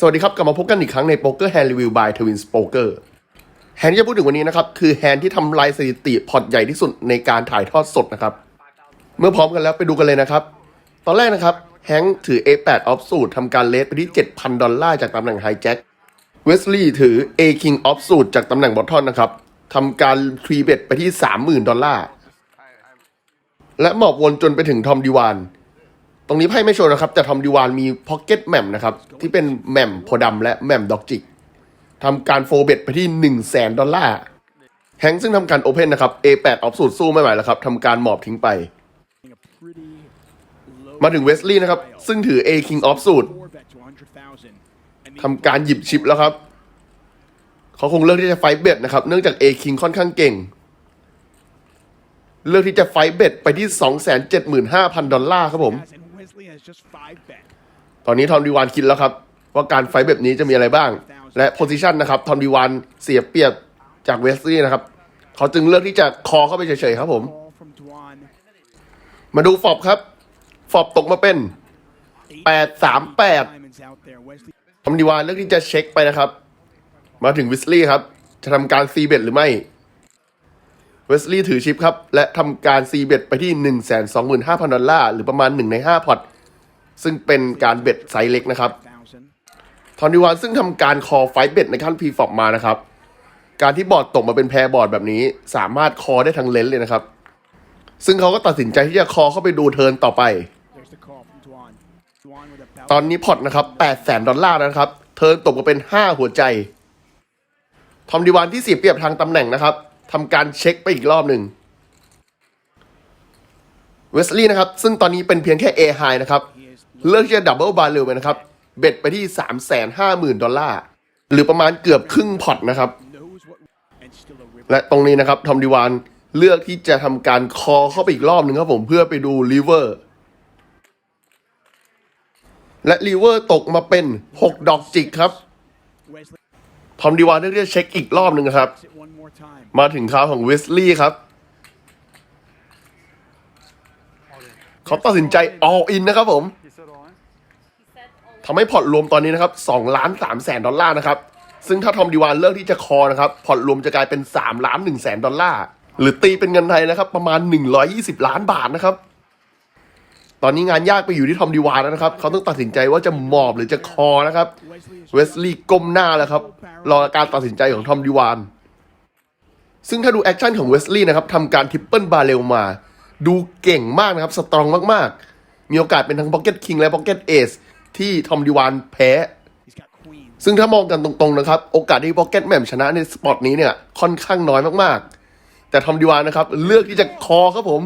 สวัสดีครับ กลับมาพบกันอีกครั้งใน Poker Hand Review by Twins Poker แฮนด์ที่จะพูดถึงวันนี้นะครับ คือแฮนด์ที่ทำลายสถิติพอร์ตใหญ่ที่สุดในการถ่ายทอดสดนะครับ เมื่อพร้อมกันแล้วไปดูกันเลยนะครับ ตอนแรกนะครับแฮงค์ถือ A8 ออฟสูตรทำการเลสไปที่ 7,000 ดอลลาร์จากตำแหน่งไฮแจ็คเวสลีย์ถือ A King ออฟสูตรจากตำแหน่งบอททอนนะครับทำการทรีเบตไปที่ 30,000 ดอลลาร์และหมอบวนจนไปถึงทอมดีวาน ตรงนี้ไพ่ไม่โชว์นะครับ แต่ทอมดีวานมีพ็อกเก็ตแมมนะครับ ที่เป็นแมมโพดำและแมมด็อกจิกทำการโฟเบตไปที่1 0 0 0 0แสนดอลลาร์แฮงซึ่งทำการโอเพนนะครับ A8 ออฟสูตรสู้ไม่ไหวแล้วครับทำการหมอบทิ้งไป มาถึงเวสลีย์นะครับ ซึ่งถือ A King ออฟสูตรทำการหยิบชิปแล้วครับ เขาคงเลือกที่จะไฟเบ็ดนะครับ เนื่องจาก A King ค่อนข้างเก่ง เลือกที่จะไฟเบ็ดไปที่ 275,000 ดอลลาร์ครับผม ตอนนี้ทอมดีวานคิดแล้วครับ ว่าการไฟท์แบบนี้จะมีอะไรบ้าง และโพซิชันนะครับทอมดีวานเสียเปรียบจากเวสลีย์นะครับ เขาจึงเลือกที่จะคอเข้าไปเฉยๆครับผม มาดูฟอบครับ ฟอบตกมาเป็น 838ทอมดีวานเลือกที่จะเช็คไปนะครับ มาถึงวิสลีย์ครับ จะทำการซีเบ็ดหรือไม่ เวสลีย์ถือชิปครับ และทำการซีเบ็ดไปที่ 125,000 ดอลลาร์ หรือประมาณ 1 ใน 5 พอต ซึ่งเป็นการเบ็ดไซส์เล็กนะครับ ทอนดีวานซึ่งทำการคอไฟเบ็ดในขั้นพรีฟอปมานะครับ การที่บอร์ดตกมาเป็นแพรบอร์ดแบบนี้ สามารถคอได้ทั้งเลนส์เลยนะครับ ซึ่งเขาก็ตัดสินใจที่จะคอเข้าไปดูเทิร์นต่อไป ตอนนี้พอตนะครับ8แสนดอลลาร์แล้วนะครับ เทิร์นตกมาเป็น 5 หัวใจ ทอมดีวานที่เสียเปรียบทางตำแหน่งนะครับ ทำการเช็คไปอีกรอบหนึ่งเวสลีย์นะครับ ซึ่งตอนนี้เป็นเพียงแค่ A high นะครับ เลือกที่จะดับเบิลบาร์เรลไปนะครับ เบ็ดไปที่ 350,000 ดอลลาร์ หรือประมาณเกือบครึ่งพอตนะครับ และตรงนี้นะครับทอมดีวานเลือกที่จะทำการคอเข้าไปอีกรอบหนึ่งครับผมเพื่อไปดูลิเวอร์และลิเวอร์ตกมาเป็น 6 ดอกจิกครับ ทอมดีวานเลือกที่จะเช็คอีกรอบหนึ่งครับ มาถึงคราวของเวสลีย์ครับ เขาตัดสินใจ all in นะครับผมทำให้พอร์ตรวมตอนนี้นะครับ2ล้าน3แสนดอลลาร์นะครับ ซึ่งถ้าทอมดีวานเลือกที่จะคอนะครับ พอร์ตรวมจะกลายเป็น3ล้าน1แสนดอลลาร์ หรือตีเป็นเงินไทยนะครับ ประมาณ 120 ล้านบาทนะครับ อนนี้งานยากไปอยู่ที่ทอมดีวานแล้วนะครับ เขาต้องตัดสินใจว่าจะหมอบหรือจะคอนะครับ เวสลีย์ก้มหน้าแล้วครับ รอการตัดสินใจของทอมดีวาน ซึ่งถ้าดูแอคชั่นของเวสลีย์นะครับทำการทริปเปิลบาร์เรลมา ดูเก่งมากนะครับ สตรองมากๆ มีโอกาสเป็นทั้งพ็อกเก็ตคิงและพ็อกเก็ตเอสที่ทอมดีวานแพ้ ซึ่งถ้ามองกันตรงๆนะครับ โอกาสที่พ็อกเก็ตแหม่มชนะในสปอตนี้เนี่ยค่อนข้างน้อยมากๆ แต่ทอมดีวานนะครับเลือกที่จะคอครับผม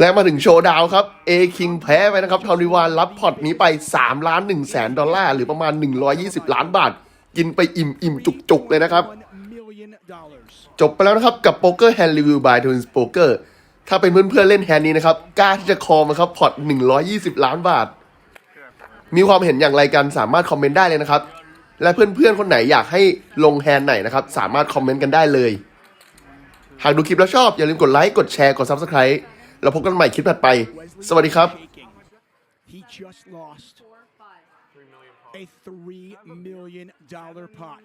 และมาถึงโชว์ดาวครับ A King แพ้ไปนะครับทอมดีวานรับพอตนี้ไป 3 ล้าน1แสนดอลลาร์ หรือประมาณ 120 ล้านบาท กินไปอิ่มอิ่มๆจุกๆ เลยนะครับ จบไปแล้วนะครับกับ Poker Hand Review by Twins Poker ถ้าเป็นเพื่อนๆเล่นแฮนด์นี้นะครับ กล้าที่จะคอมาครับพอร์ต120 ล้านบาท มีความเห็นอย่างไรกันสามารถคอมเมนต์ได้เลยนะครับ และเพื่อนๆคนไหนอยากให้ลงแฮนด์ไหนนะครับ สามารถคอมเมนต์กันได้เลย หากดูคลิปแล้วชอบอย่าลืมกดไลค์กดแชร์กด Subscribe แล้วพบกันใหม่คลิปถัดไป สวัสดีครับ He just lost a $3 million pot.